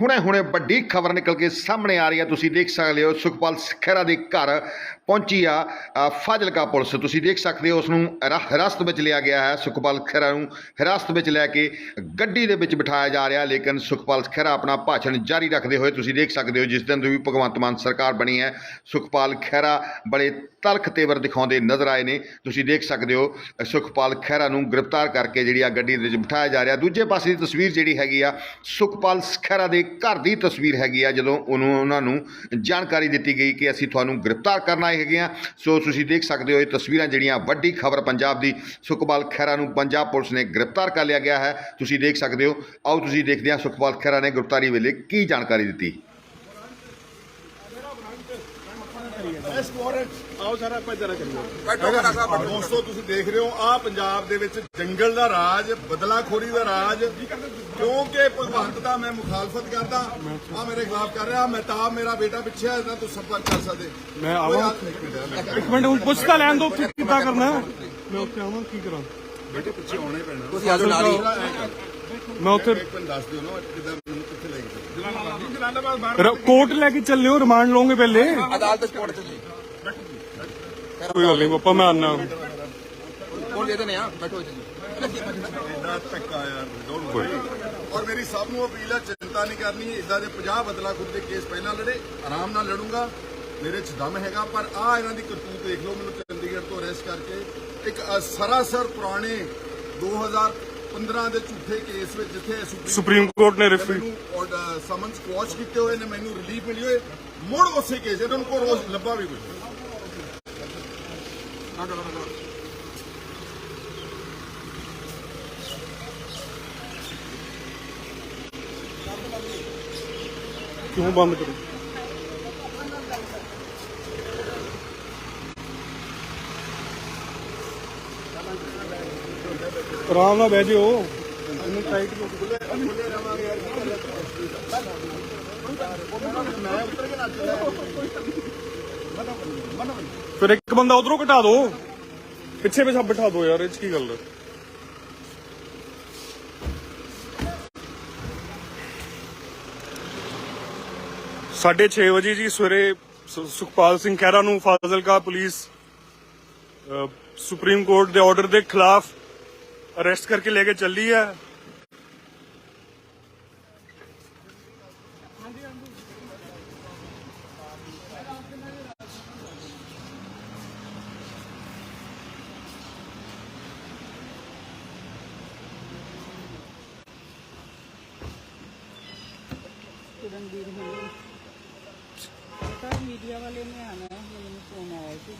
ਹੁਣੇ ਹੁਣੇ ਵੱਡੀ ਖਬਰ ਨਿਕਲ ਕੇ ਸਾਹਮਣੇ ਆ ਰਹੀ ਹੈ। ਤੁਸੀਂ ਦੇਖ ਸਕਦੇ ਹੋ, ਸੁਖਪਾਲ ਖਹਿਰਾ ਦੇ ਘਰ ਪਹੁੰਚੀ ਆ ਫਾਜ਼ਿਲਕਾ ਪੁਲਿਸ। ਤੁਸੀਂ ਦੇਖ ਸਕਦੇ ਹੋ ਉਸ ਨੂੰ ਹਿਰਾਸਤ ਵਿੱਚ ਲਿਆ ਗਿਆ ਹੈ ਸੁਖਪਾਲ ਖਹਿਰਾ ਨੂੰ। ਹਿਰਾਸਤ ਵਿੱਚ ਲੈ ਕੇ ਗੱਡੀ ਦੇ ਵਿੱਚ ਬਿਠਾਇਆ ਜਾ ਰਿਹਾ, ਲੇਕਿਨ ਸੁਖਪਾਲ ਖਹਿਰਾ ਆਪਣਾ ਭਾਸ਼ਣ ਜਾਰੀ ਰੱਖਦੇ ਹੋਏ ਤੁਸੀਂ ਦੇਖ ਸਕਦੇ ਹੋ, ਜਿਸ ਦਿਨ ਤੋਂ ਵੀ ਭਗਵੰਤ ਮਾਨ ਸਰਕਾਰ ਬਣੀ ਹੈ, ਸੁਖਪਾਲ ਖਹਿਰਾ ਬੜੇ ਤਲਖ ਤੇਵਰ ਦਿਖਾਉਂਦੇ ਨਜ਼ਰ ਆਏ ਨੇ। ਤੁਸੀਂ ਦੇਖ ਸਕਦੇ ਹੋ, ਸੁਖਪਾਲ ਖਹਿਰਾ ਨੂੰ ਗ੍ਰਿਫਤਾਰ ਕਰਕੇ ਜਿਹੜੀ ਆ ਗੱਡੀ ਦੇ ਵਿੱਚ ਬਿਠਾਇਆ ਜਾ ਰਿਹਾ। ਦੂਜੇ ਪਾਸੇ ਦੀ ਤਸਵੀਰ ਜਿਹੜੀ ਹੈਗੀ ਆ, ਸੁਖਪਾਲ ਖਹਿਰਾ ਦੇ ਘਰ ਦੀ ਤਸਵੀਰ ਹੈਗੀ ਆ ਜਦੋਂ ਉਹਨੂੰ ਉਹਨਾਂ ਨੂੰ ਜਾਣਕਾਰੀ ਦਿੱਤੀ ਗਈ ਕਿ ਅਸੀਂ ਤੁਹਾਨੂੰ ਗ੍ਰਿਫਤਾਰ ਕਰਨ ਆਏ ਹੈਗੇ ਆ। ਸੋ ਤੁਸੀਂ ਦੇਖ ਸਕਦੇ ਹੋ ਇਹ ਤਸਵੀਰਾਂ ਜਿਹੜੀਆਂ ਵੱਡੀ ਖਬਰ ਪੰਜਾਬ ਦੀ ਸੁਖਪਾਲ ਖਹਿਰਾ ਨੂੰ ਪੰਜਾਬ ਪੁਲਿਸ ਨੇ ਗ੍ਰਿਫਤਾਰ ਕਰ ਲਿਆ ਗਿਆ ਹੈ। ਤੁਸੀਂ ਦੇਖ ਸਕਦੇ ਹੋ। ਆਓ ਤੁਸੀਂ ਦੇਖਦੇ ਹਾਂ ਸੁਖਪਾਲ ਖਹਿਰਾ ਨੇ ਗ੍ਰਿਫਤਾਰੀ ਵੇਲੇ ਕੀ ਜਾਣਕਾਰੀ ਦਿੱਤੀ। ਇਸ ਵਾਰੰਟ ਆਓ ਸਾਰਾ ਆਪਾਂ ਜਰਾ ਕਰੀਏ ਦੋਸਤੋ, ਤੁਸੀਂ ਦੇਖ ਰਹੇ ਹੋ ਆ ਪੰਜਾਬ ਦੇ ਵਿੱਚ ਜੰਗਲ ਦਾ ਰਾਜ, ਬਦਲਾਖੋਰੀ ਦਾ ਰਾਜ, ਕਿਉਂਕਿ ਭਗਵੰਤ ਦਾ ਮੈਂ ਮੁਖਾਲਫਤ ਕਰਦਾ। ਆ ਮੇਰੇ ਖਿਲਾਫ ਕਰ ਰਿਹਾ ਮਹਿਤਾਬ ਮੇਰਾ ਬੇਟਾ ਪਿੱਛੇ ਹੈ ਤੋਂ ਸੰਪਰਕ ਕਰ ਸਕਦੇ। ਮੈਂ ਆਵਾਂ। ਇੱਕ ਮਿੰਟ ਹੁਣ ਪੁੱਛ ਤਾਂ ਲੈਣ ਦੋ ਕਿੱਦਾਂ ਕਰਨਾ ਹੈ? ਮੈਂ ਉੱਥੇ ਆਵਾਂ ਕੀ ਕਰਾਂ? ਬੇਟੇ ਪਿੱਛੇ ਆਉਣਾ ਹੀ ਪੈਣਾ। ਤੁਸੀਂ ਆਜੋ ਨਾਲ ਹੀ। ਮੈਂ ਉੱਥੇ ਦੱਸ ਦਿਓ ਨਾ ਕਿਦਾਂ ਮੈਨੂੰ ਕਿੱਥੇ ਲੈ ਕੇ ਰ- ਕੋਰਟ ਲੈ ਕੇ ਚੱਲਿਓ ਰਿਮਾਂਡ ਲਓਗੇ ਪਹਿਲੇ। ਅਦਾਲਤ ਕੋਰਟ ਚ ਜੀ। ਕੋਈ ਗੱਲ ਨਹੀਂ ਪਾਪਾ ਮੈਂ ਆਨਾ। ਕੋਲ ਦੇ ਦੇਣੇ ਆ ਬੈਠੋ ਜੀ। ਇੰਨਾ ਧੱਕਾ ਯਾਰ ਡੋਂਟ ਵਰੀ ਸਭ ਨੂੰ ਅਪੀਲ ਹੈ ਚਿੰਤਾ ਨਹੀਂ ਕਰਨੀ ਇਦਾਂ ਦੇ 50 ਬਦਲਾ ਖੁਦ ਦੇ ਕੇਸ ਪਹਿਲਾਂ ਲੜੇ ਆਰਾਮ ਨਾਲ ਲੜੂੰਗਾ। ਮੇਰੇ ਚ ਦਮ ਹੈਗਾ ਪਰ ਆ ਇਹਨਾਂ ਦੀ ਕਰਤੂਤ ਦੇਖ ਲਓ ਮੈਨੂੰ ਚੰਡੀਗੜ੍ਹ ਤੋਂ ਅਰੈਸਟ ਕਰਕੇ ਇੱਕ ਸਰਾਸਰ ਪੁਰਾਣੇ 2015 ਦੇ ਝੂਠੇ ਕੇਸ ਵਿੱਚ ਜਿੱਥੇ ਸੁਪਰੀਮ ਕੋਰਟ ਨੇ ਰਿਫਿਊ ਸਮਨਸ ਕੁਆਸ਼ ਕੀਤੇ ਹੋਏ ਨੇ ਮੈਨੂੰ ਰਿਲੀਫ ਮਿਲੀ ਹੋਏ। ਮੁੜ ਉਸੇ ਕੇਸ ਇਹਨਾਂ ਨੂੰ ਕੋਈ ਰੋਜ਼ ਲੱਭਾ ਵੀ ਕੁਝ ਕਿਉਂ ਬੰਦ ਕਰੋ? ਆਰਾਮ ਨਾਲ ਬਹਿ ਜਿਓ। ਇਹਨੂੰ ਟਾਈਟ ਫਿਰ ਇੱਕ ਬੰਦਾ ਉਧਰੋਂ ਘਟਾ ਦਿਓ ਪਿੱਛੇ ਪਿੱਛੇ ਬਿਠਾ ਦਿਓ ਯਾਰ, ਇਹ 'ਚ ਕੀ ਗੱਲ ਹੈ? ਸਾਢੇ ਛੇ ਵਜੇ ਜੀ ਸਵੇਰੇ ਸੁਖਪਾਲ ਸਿੰਘ ਖਹਿਰਾ ਨੂੰ ਫਾਜ਼ਿਲਕਾ ਪੁਲਿਸ ਸੁਪਰੀਮ ਕੋਰਟ ਦੇ ਆਰਡਰ ਦੇ ਖਿਲਾਫ ਅਰੈਸਟ ਕਰਕੇ ਲੈ ਕੇ ਚੱਲੀ ਹੈ। ਰਣਬੀਰ ਹੁਣੀ सर मीडिया वाले ने आना है मैंने फोन आया कि